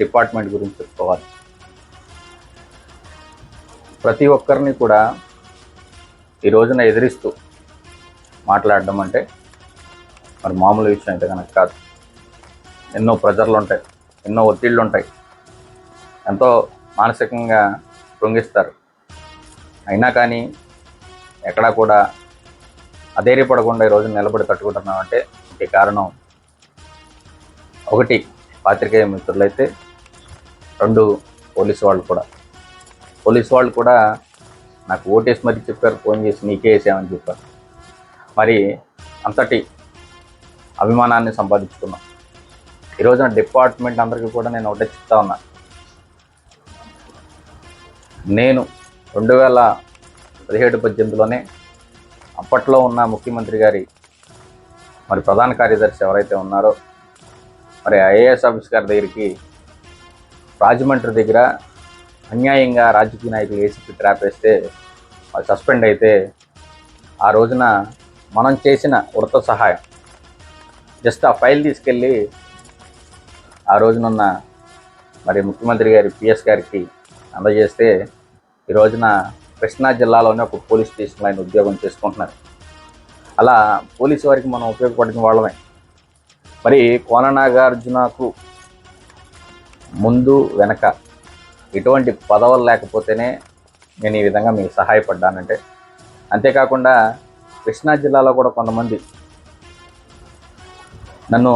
Department గురించి చెప్పుకోవాలి. ప్రతి ఒక్కరిని కూడా ఈ రోజున ఎదిరిస్తూ మాట్లాడడం అంటే మరి మామూలు విషయం అయితే కనుక కాదు. ఎన్నో ప్రెజర్లు ఉంటాయి ఎన్నో ఒత్తిళ్ళు ఉంటాయి. ఎంతో మానసికంగా కృంగిస్తారు. అయినా కానీ ఎక్కడా కూడా అధైర్యపడకుండా ఈరోజు నిలబడి కట్టుకుంటున్నామంటే ఇంకే కారణం ఒకటి పాత్రికేయ మిత్రులైతే రెండు పోలీసు వాళ్ళు కూడా. పోలీసు వాళ్ళు కూడా నాకు ఓటేసి మరీ చెప్పారు ఫోన్ చేసి నీకే వేసామని చెప్పారు. మరి అంతటి అభిమానాన్ని సంపాదించుకున్నాం. ఈరోజున డిపార్ట్మెంట్ అందరికీ కూడా నేను ఒకటే చెప్తా ఉన్నా. నేను రెండు వేల పదిహేడు పద్దెనిమిదిలోనే అప్పట్లో ఉన్న ముఖ్యమంత్రి గారి మరి ప్రధాన కార్యదర్శి ఎవరైతే ఉన్నారో మరి ఐఏఎస్ ఆఫీస్ గారి దగ్గరికి రాజమండ్రి దగ్గర అన్యాయంగా రాజకీయ నాయకులు ఏసీపీ ట్రాప్ వేస్తే వాళ్ళు సస్పెండ్ అయితే ఆ రోజున మనం చేసిన వృత్త సహాయం. జస్ట్ ఆ ఫైల్ తీసుకెళ్ళి ఆ రోజునున్న మరి ముఖ్యమంత్రి గారి పిఎస్ గారికి అందజేస్తే ఈ రోజున కృష్ణా జిల్లాలోనే ఒక పోలీస్ స్టేషన్లో ఆయన ఉద్యోగం చేసుకుంటున్నారు. అలా పోలీసు వారికి మనం ఉపయోగపడిన వాళ్ళమే. మరి కోన నాగార్జునకు ముందు వెనక ఎటువంటి పదవులు లేకపోతేనే నేను ఈ విధంగా మీకు సహాయపడ్డానంటే. అంతేకాకుండా కృష్ణా జిల్లాలో కూడా కొంతమంది నన్ను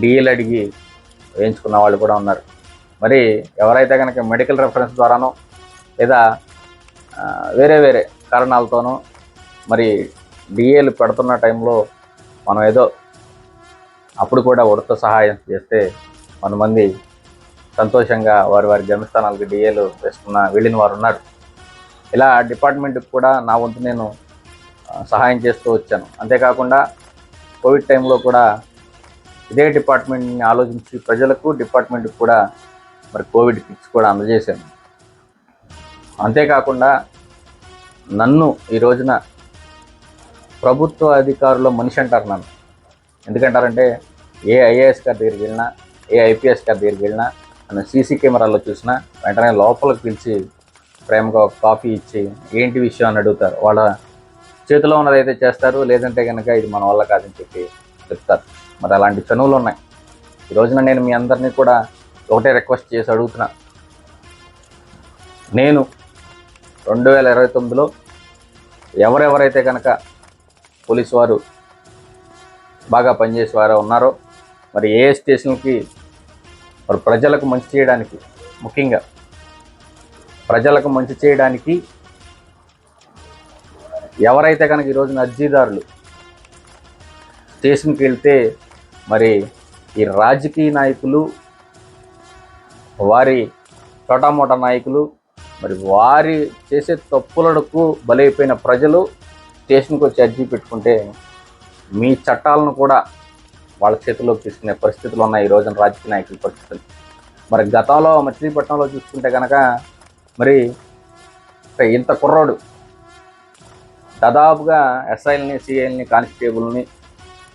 డిఎల్ అడిగి వేయించుకున్న వాళ్ళు కూడా ఉన్నారు. మరి ఎవరైతే కనుక మెడికల్ రెఫరెన్స్ ద్వారానో లేదా వేరే వేరే కారణాలతోనో మరి డిఏలు పెడుతున్న టైంలో మనం ఏదో అప్పుడు కూడా ఉడత సహాయం చేస్తే కొంతమంది సంతోషంగా వారి వారి గమ్యస్థానాలకు డిఏలు వేసుకున్న వెళ్ళిన వారు ఉన్నారు. ఇలా డిపార్ట్మెంట్కి కూడా నా వంతు నేను సహాయం చేస్తూ వచ్చాను. అంతేకాకుండా కోవిడ్ టైంలో కూడా ఇదే డిపార్ట్మెంట్ని ఆలోచించి ప్రజలకు డిపార్ట్మెంట్కి కూడా మరి కోవిడ్ కిట్స్ కూడా అందజేశాను. అంతేకాకుండా నన్ను ఈ రోజున ప్రభుత్వ అధికారుల మనిషి అంటారు నన్ను. ఎందుకంటారంటే ఏ ఐఏఎస్ గారి దగ్గరికి వెళ్ళినా ఏ ఐపీఎస్ గారి దగ్గరికి వెళ్ళినా నన్ను సీసీ కెమెరాలో చూసినా వెంటనే లోపలికి పిలిచి ప్రేమగా ఒక కాఫీ ఇచ్చి ఏంటి విషయం? అని అడుగుతారు. వాళ్ళ చేతిలో ఉన్నదైతే చేస్తారు లేదంటే కనుక ఇది మన వల్ల కాదని చెప్పి చెప్తారు. మరి అలాంటి చనువులు ఉన్నాయి. ఈ రోజున నేను మీ అందరినీ కూడా ఒకటే రిక్వెస్ట్ చేసి అడుగుతున్నా. నేను రెండు వేల ఇరవై తొమ్మిదిలో ఎవరెవరైతే కనుక పోలీసు వారు బాగా పనిచేసే వారు ఉన్నారో మరి ఏ స్టేషన్కి మరి ప్రజలకు మంచి చేయడానికి ముఖ్యంగా ప్రజలకు మంచి చేయడానికి ఎవరైతే కనుక ఈరోజు అర్జీదారులు స్టేషన్కి వెళ్తే మరి ఈ రాజకీయ నాయకులు వారి చోటామోటా నాయకులు మరి వారి చేసే తప్పులకు బలైపోయిన ప్రజలు స్టేషన్కి వచ్చి అర్జీ పెట్టుకుంటే మీ చట్టాలను కూడా వాళ్ళ చేతిలోకి తీసుకునే పరిస్థితులు ఉన్నాయి ఈ రోజున రాజకీయ నాయకుల పరిస్థితులు. మరి గతంలో మచిలీపట్నంలో చూసుకుంటే కనుక మరి ఇంత కుర్రోడు దాదాపుగా ఎస్ఐల్ని సిఐల్ని కానిస్టేబుల్ని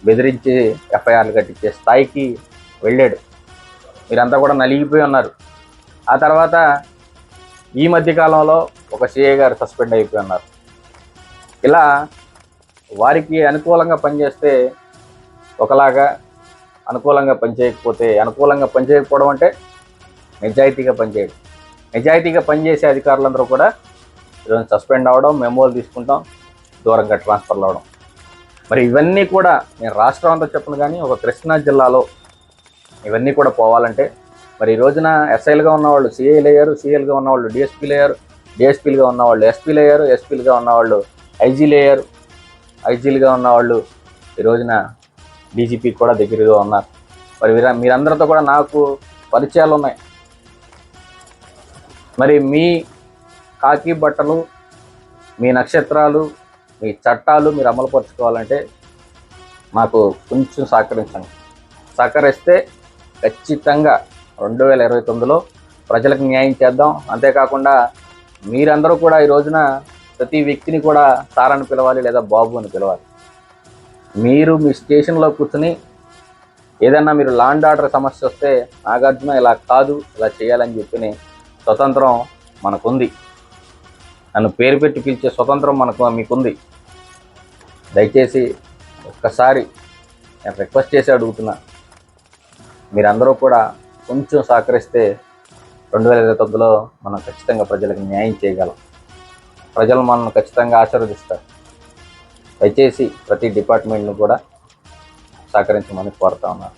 బెదిరించి ఎఫ్ఐఆర్లు కట్టించే స్థాయికి వెళ్ళాడు. మీరంతా కూడా నలిగిపోయి ఉన్నారు. ఆ తర్వాత ఈ మధ్యకాలంలో ఒక సిఐ గారు సస్పెండ్ అయిపోయి ఉన్నారు. ఇలా వారికి అనుకూలంగా పనిచేస్తే ఒకలాగా అనుకూలంగా పనిచేయకపోతే అనుకూలంగా పనిచేయకపోవడం అంటే నిజాయితీగా పనిచేయడం. నిజాయితీగా పనిచేసే అధికారులందరూ కూడా ఈరోజు సస్పెండ్ అవ్వడం మెమోలు తీసుకుంటాం దూరంగా ట్రాన్స్ఫర్లు అవ్వడం. మరి ఇవన్నీ కూడా నేను రాష్ట్రం అంతా చెప్పను కానీ ఒక కృష్ణా జిల్లాలో ఇవన్నీ కూడా పోవాలంటే మరి ఈ రోజున ఎస్ఐలుగా ఉన్నవాళ్ళు సిఐలు అయ్యారు సిఐలుగా ఉన్నవాళ్ళు డిఎస్పీలు అయ్యారు డిఎస్పీలుగా ఉన్నవాళ్ళు ఎస్పీలు అయ్యారు ఎస్పీలుగా ఉన్నవాళ్ళు ఐజీలు అయ్యారు ఐజీలుగా ఉన్నవాళ్ళు ఈ రోజున డీజీపీ కూడా దగ్గరగా ఉన్నారు. మరి వీర మీరందరితో కూడా నాకు పరిచయాలు ఉన్నాయి మరి మీ కాకి బట్టలు మీ నక్షత్రాలు మీ చట్టాలు మీరు అమలుపరుచుకోవాలంటే నాకు కొంచెం సహకరించండి. సహకరిస్తే ఖచ్చితంగా రెండు వేల ఇరవై తొమ్మిదిలో ప్రజలకు న్యాయం చేద్దాం. అంతేకాకుండా మీరందరూ కూడా ఈ రోజున ప్రతి వ్యక్తిని కూడా సార్ అని పిలవాలి లేదా బాబు అని పిలవాలి. మీరు మీ స్టేషన్లో కూర్చుని ఏదన్నా మీరు లాండ్ ఆర్డర్ సమస్య వస్తే నాగార్జున ఇలా కాదు ఇలా చేయాలని చెప్పిన స్వతంత్రం మనకుంది. నన్ను పేరు పెట్టి పిలిచే స్వతంత్రం మనకు మీకుంది. దయచేసి ఒక్కసారి నేను రిక్వెస్ట్ చేసి అడుగుతున్నా. మీరందరూ కూడా కొంచెం సహకరిస్తే రెండు వేల ఇరవై తొమ్మిదిలో మనం ఖచ్చితంగా ప్రజలకు న్యాయం చేయగలం. ప్రజలు మనల్ని ఖచ్చితంగా ఆశీర్వదిస్తారు. దయచేసి ప్రతి డిపార్ట్మెంట్ను కూడా సహకరించమని కోరుతా ఉన్నాను.